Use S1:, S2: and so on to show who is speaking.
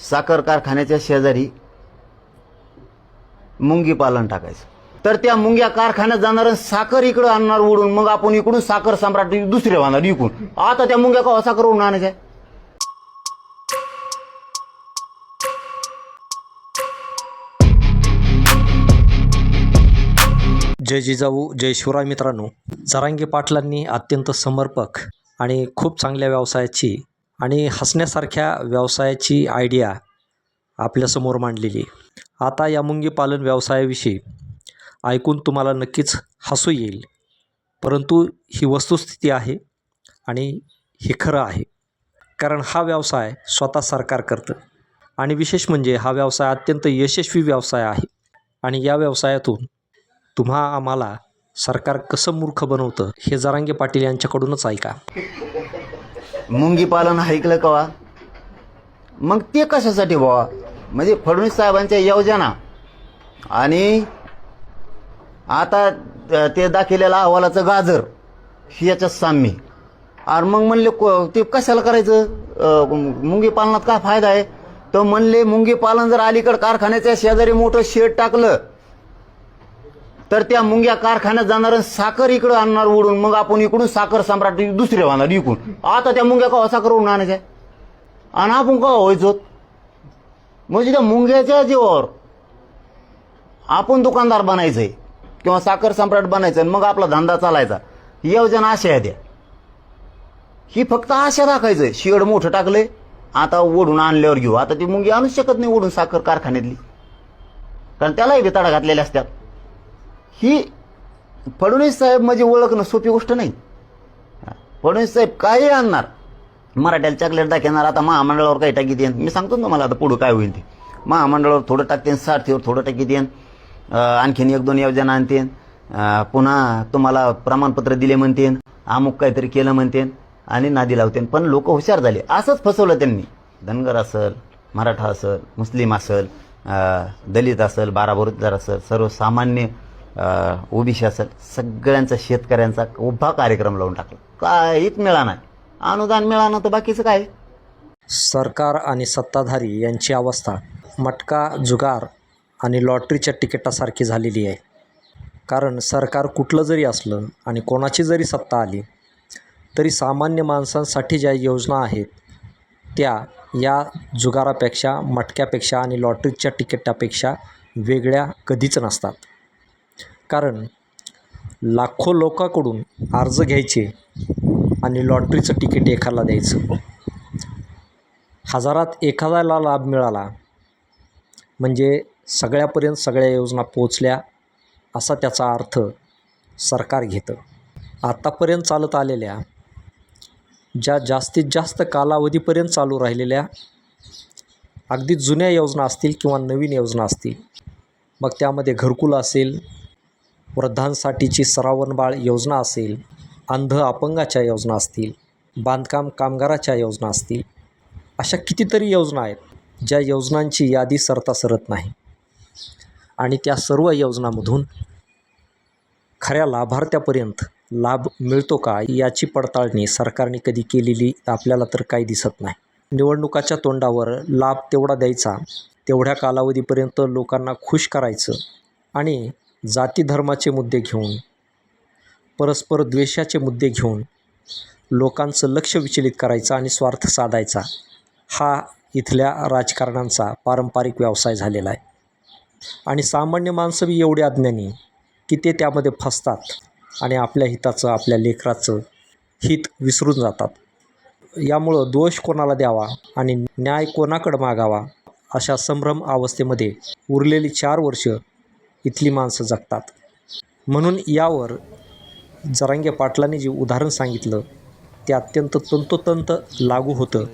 S1: साखर कारखान्याच्या शेजारी मुंगी पालन टाकायचं. तर त्या मुंग्या कारखान्यात जाणार साखर इकडं आणणार उडून मग आपण इकडून साखर सम्राट दुसरे बांधणार इकडून. आता त्या मुंग्या का साखर उडून आणायच्या?
S2: जय जिजाऊ जय शिवराय मित्रांनो. जरांगी पाटलांनी अत्यंत समर्पक आणि खूप चांगल्या व्यवसायाची आणि हसण्यासारख्या व्यवसायाची आयडिया आपल्यासमोर मांडलेली. आता या मुंगी पालन व्यवसायाविषयी ऐकून तुम्हाला नक्कीच हसू येईल. परंतु ही वस्तुस्थिती आहे आणि हे खरं आहे. कारण हा व्यवसाय स्वतः सरकार करतं. आणि विशेष म्हणजे हा व्यवसाय अत्यंत यशस्वी व्यवसाय आहे. आणि या व्यवसायातून तुम्हा आम्हाला सरकार कसं मूर्ख बनवतं हे जरांगे पाटील यांच्याकडूनच ऐका.
S1: मुंगी पालन ऐकलं कवा मग ते कशासाठी बाबा म्हणजे फडणवीस साहेबांच्या योजना. आणि आता ते दाखवलेलं अहवालाचं गाजर याच्यात साम्य. आणि मग म्हणले को- ते कशाला करायचं? मुंगी पालनात काय फायदा आहे? तर म्हणले मुंगी पालन जर अलीकड कारखान्याच्या शेजारी मोठं शेड टाकलं तर त्या मुंग्या कारखान्यात जाणार आणि साखर इकडं आणणार उडून मग आपण इकडून साखर सम्राट दुसरे वाहणार इकडून. आता त्या मुंग्या का साखर उडून आणायच्या? आणि आपण का व्हायचो? म्हणजे त्या मुंग्याच्या जीवावर आपण दुकानदार बनायचंय किंवा साखर सम्राट बनायचं आणि मग आपला धंदा चालायचा. योजना अशा आहे त्या. ही फक्त आशा दाखायचंय शेड मोठं टाकलंय आता ओढून आणल्यावर घेऊ. आता ती मुंगी आणूच शकत नाही ओढून साखर कारखान्यातली. कारण त्यालाही बेताडा घातलेल्या असतात. ही फडणवीस साहेब म्हणजे ओळखणं सोपी गोष्ट नाही. फडणवीस साहेब काही आणणार? मराठ्याला चॉकलेट दाखवणार आता महामंडळावर काही टाकी देईन. मी सांगतो ना मला आता पुढं काय होईल ते. महामंडळावर थोडं टाकते सारथीवर थोडं टाकी देईन. आणखीन एक दोन योजना आणतेन. पुन्हा तुम्हाला प्रमाणपत्र दिले म्हणतेन अमुक काहीतरी केलं म्हणतेन आणि नादी लावतेन. पण लोक हुशार झाले. असंच फसवलं त्यांनी. धनगर असल मराठा असल मुस्लिम असल दलित असल बाराबरोदार असेल असल सर्वसामान्य ओबीसी असेल सगळ्यांचा शेतकऱ्यांचा उभा कार्यक्रम लावून टाकला. काहीच मिळाला नाही. अनुदान मिळाणं तर बाकीचं काय?
S2: सरकार आणि सत्ताधारी यांची अवस्था मटका जुगार आणि लॉटरीच्या तिकिटासारखी झालेली आहे. कारण सरकार कुठलं जरी असलं आणि कोणाची जरी सत्ता आली तरी सामान्य माणसांसाठी ज्या योजना आहेत त्या या जुगारापेक्षा मटक्यापेक्षा आणि लॉटरीच्या तिकिटापेक्षा वेगळ्या कधीच नसतात. कारण लाखो लोकांकडून अर्ज घ्यायचे आणि लॉटरीचं तिकीट एखाला द्यायचं. हजारात एखाद्याला लाभ मिळाला म्हणजे सगळ्यापर्यंत सगळ्या योजना पोचल्या असा त्याचा अर्थ सरकार घेतं. आत्तापर्यंत चालत आलेल्या ज्या जास्तीत जास्त कालावधीपर्यंत चालू राहिलेल्या अगदी जुन्या योजना असतील किंवा नवीन योजना असतील मग त्यामध्ये घरकुल असेल वृद्धांसाठीची सरावणबाळ योजना असेल अंध अपंगाच्या योजना असतील बांधकाम कामगाराच्या योजना असतील अशा कितीतरी योजना आहेत ज्या योजनांची यादी सरता सरत नाही. आणि त्या सर्व योजनांमधून खऱ्या लाभार्थ्यापर्यंत लाभ मिळतो का याची पडताळणी सरकारने कधी केलेली आपल्याला तर काही दिसत नाही. निवडणुकाच्या तोंडावर लाभ तेवढा द्यायचा तेवढ्या कालावधीपर्यंत लोकांना खुश करायचं आणि जाती धर्माचे मुद्दे घेऊन परस्पर द्वेषाचे मुद्दे घेऊन लोकांचं लक्ष विचलित करायचं आणि स्वार्थ साधायचा हा इथल्या राजकारण्यांचा पारंपरिक व्यवसाय झालेला आहे. आणि सामान्य माणसं बी एवढे अज्ञानी की ते त्यामध्ये फसतात आणि आपल्या हिताचं आपल्या लेकराचं हित विसरून जातात. यामुळं दोष कोणाला द्यावा आणि न्याय कोणाकडं मागावा अशा संभ्रम अवस्थेमध्ये उरलेली चार वर्ष इथली माणसं जगतात. म्हणून यावर जरांगे पाटलांनी जे उदाहरण सांगितलं ते अत्यंत तंतोतंत लागू होतं.